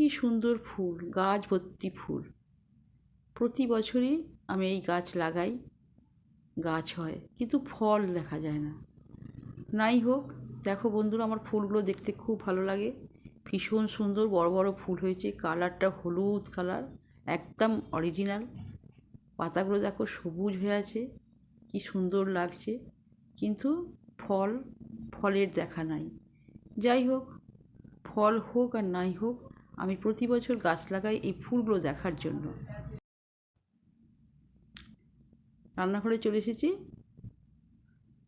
কি সুন্দর ফুল গাছ ভর্তি ফুল। প্রতি বছরই আমি এই গাছ লাগাই, গাছ হয়, কিন্তু ফল দেখা যায় না। নাই হোক, দেখো বন্ধুরা, আমার ফুলগুলো দেখতে খুব ভালো লাগে। ভীষণ সুন্দর, বড় বড় ফুল হয়েছে, কালারটা হলুদ কালার, একদম অরিজিনাল। পাতাগুলো দেখো সবুজ হয়ে আছে, কি সুন্দর লাগছে। কিন্তু ফল, ফলের দেখা নাই। যাই হোক, ফল হোক আর নাই হোক আমি প্রতি বছর গাছ লাগাই এই ফুলগুলো দেখার জন্য। রান্নাঘরে চলে এসেছি।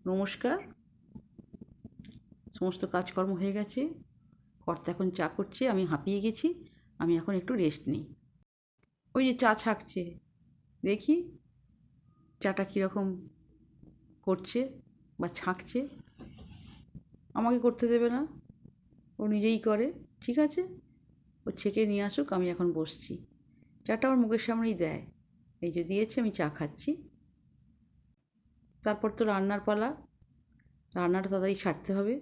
নমস্কার। সমস্ত কাজকর্ম হয়ে গেছে। কর্তা এখন চা করছে, আমি হাঁপিয়ে গেছি, আমি এখন একটু রেস্ট নিই। ওই যে চা ছাকছে, দেখি চাটা কীরকম করছে বা ছাঁকছে। আমাকে করতে দেবে না, ও নিজেই করে, ঠিক আছে? ছেঁকে নিয়ে আসুক, আমি এখন বসছি। চাটা আমার মুখের সামনেই দেয়। এই যে দিয়েছে, আমি চা খাচ্ছি। তারপর তো রান্নার পালা। রান্নাটা তাড়াতাড়ি ছাড়তে হবে।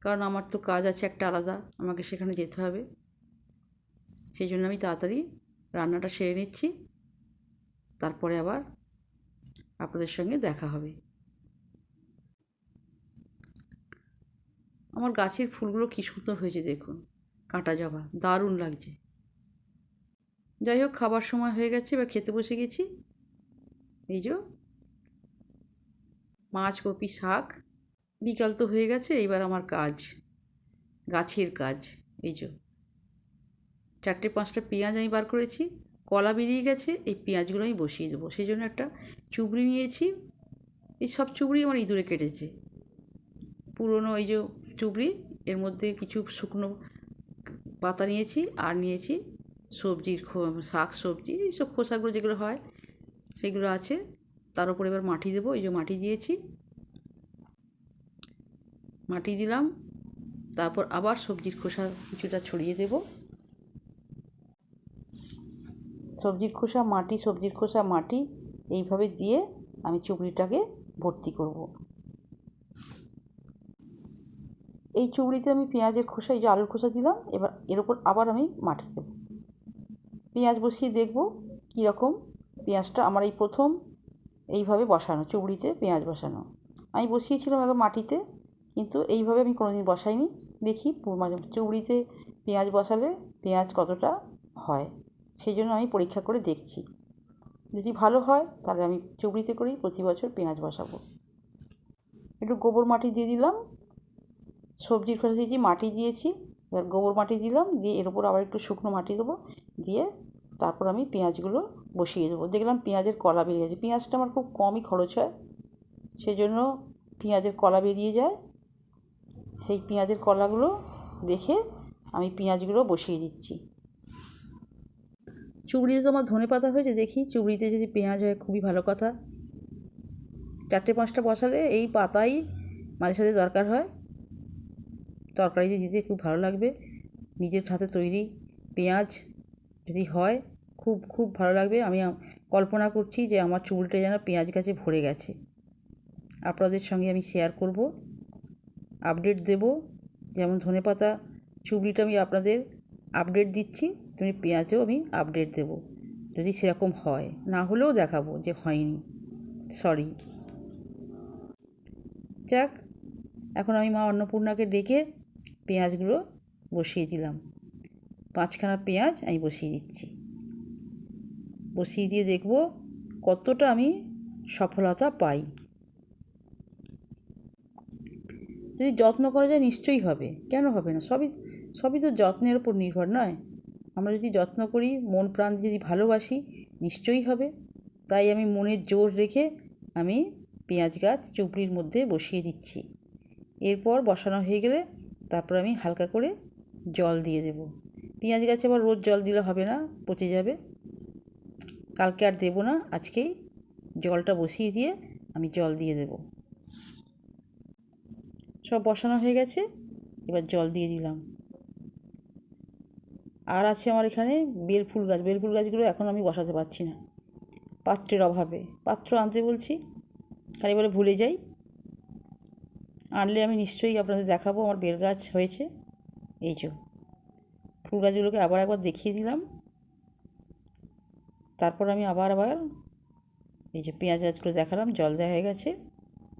কারণ আমার তো কাজ আছে একটা আলাদা, আমাকে সেখানে যেতে হবে। সেই জন্য আমি তাড়াতাড়ি রান্নাটা সেরে নিচ্ছি। তারপরে আবার আপনাদের সঙ্গে দেখা হবে। আমার গাছের ফুলগুলো কী সুন্দর হয়েছে দেখুন। কাঁটা জবা। দারুণ লাগছে। যাই হোক, খাবার সময় হয়ে গেছে, এবার খেতে বসে গেছি। এই যে মাছ, কপি, শাক। বিকাল তো হয়ে গেছে, এইবার আমার কাজ, গাছের কাজ। এই যে চারটে পাঁচটা পেঁয়াজ আমি বার করেছি, কলা বেরিয়ে গেছে, এই পেঁয়াজগুলো আমি বসিয়ে দেবো। সেই জন্য একটা চুবড়ি নিয়েছি। এই সব চুবড়ি আমার ইঁদুরে কেটেছে। পুরনো এই যে চুবড়ি, এর মধ্যে কিছু শুকনো পাতা নিয়েছি, আর নিয়েছি সবজির খো, শাক, সবজি, এইসব খোসাগুলো যেগুলো হয়, সেগুলো আছে। তার উপর এবার মাটি দেবো, এই যে মাটি দিয়েছি। মাটি দিলাম, তারপর আবার সবজির খোসা কিছুটা ছড়িয়ে দেব। সবজির খোসা, মাটি, সবজির খোসা, মাটি, এইভাবে দিয়ে আমি চুবড়িটাকে ভর্তি করব। এই চুবড়িতে আমি পেঁয়াজের খোসা এই যে আলুর খোসা দিলাম, এবার এর ওপর আবার আমি মাটি দেব। পেঁয়াজ বসিয়ে দেখব কীরকম পেঁয়াজটা আমার এই প্রথম এইভাবে বসানো, চুবড়িতে পেঁয়াজ বসানো। আমি বসিয়েছিলাম একবার মাটিতে, কিন্তু এইভাবে আমি কোনোদিন বসাইনি। দেখি চুবড়িতে পেঁয়াজ বসালে পেঁয়াজ কতটা হয় সেই জন্য আমি পরীক্ষা করে দেখছি। যদি ভালো হয়, তাহলে আমি চুবড়িতে করেই প্রতি বছর পেঁয়াজ বসাবো। একটু গোবর মাটি দিয়ে দিলাম সবজির খোসা দিয়েছি, মাটি দিয়েছি, এবার গোবর মাটি দিলাম, দিয়ে এর উপর আবার একটু শুকনো মাটি দেবো, দিয়ে তারপর আমি পেঁয়াজগুলো বসিয়ে দেবো। দেখলাম পেঁয়াজের কলা বেরিয়ে গেছে। পেঁয়াজটা আমার খুব কমই খরচ হয় সেই জন্য পেঁয়াজের কলা বেরিয়ে যায়। সেই পেঁয়াজের কলাগুলো দেখে আমি পেঁয়াজগুলো বসিয়ে দিচ্ছি। চুবড়িতে তো আমার ধনে পাতা হয়েছে, দেখি চুবড়িতে যদি পেঁয়াজ হয়, খুবই ভালো কথা। চারটে পাঁচটা বসালে এই পাতাই মাঝে সাঝে দরকার হয়। তরকারিতে দিতে খুব ভালো লাগবে। নিজের হাতে তৈরি পেঁয়াজ যদি হয়, খুব খুব ভালো লাগবে। আমি কল্পনা করছি যে আমার চুলটা যেন পেঁয়াজ গাছে ভরে গেছে। আপনাদের সঙ্গে আমি শেয়ার করব। আপডেট দেব। যেমন ধনেপাতা চুবড়িটা আমি আপনাদের আপডেট দিচ্ছি তুমি পেঁয়াজেও আমি আপডেট দেব। যদি সেরকম হয়, না হলেও দেখাবো যে হয়নি। সরি যাক, এখন আমি মা অন্নপূর্ণাকে ডেকে পেঁয়াজগুলো বসিয়ে দিলাম। পাঁচখানা পেঁয়াজ আমি বসিয়ে দিচ্ছি। বসিয়ে দিয়ে দেখব কতটা আমি সফলতা পাই। যদি যত্ন করা যায় নিশ্চয়ই হবে। কেন হবে না? সবই সবই তো যত্নের উপর নির্ভর নয়। আমরা যদি যত্ন করি, মন প্রাণ যদি ভালোবাসি, নিশ্চয়ই হবে। তাই আমি মনের জোর রেখে আমি পেঁয়াজ গাছ, চুপড়ির মধ্যে বসিয়ে দিচ্ছি। এরপর বসানো হয়ে গেলে তারপর আমি হালকা করে জল দিয়ে দেব। পেঁয়াজ গাছে আবার রোজ জল দিলে হবে না, পচে যাবে। কালকে আর দেবো না, আজকেই জলটা বসিয়ে দিয়ে আমি জল দিয়ে দেব। সব বসানো হয়ে গেছে, এবার জল দিয়ে দিলাম। আর আছে আমার এখানে বেলফুল গাছ, বেলফুল গাছগুলো এখন আমি বসাতে পারছি না, পাত্রের অভাবে। পাত্র আনতে বলছি, খালি বলে ভুলে যাই। আনলে আমি নিশ্চয়ই আপনাদের দেখাবো, আমার বেল গাছ হয়েছে। এই যে, ফুল গাছগুলোকে আবার একবার দেখিয়ে দিলাম। তারপর আমি আবার আবার এই যে পেঁয়াজ গাছগুলো দেখালাম, জল দেওয়া হয়ে গেছে।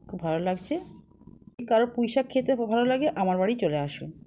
খুব ভালো লাগছে। কারোর পুঁই শাক খেতে ভালো লাগে, আমার বাড়ি চলে আসুন।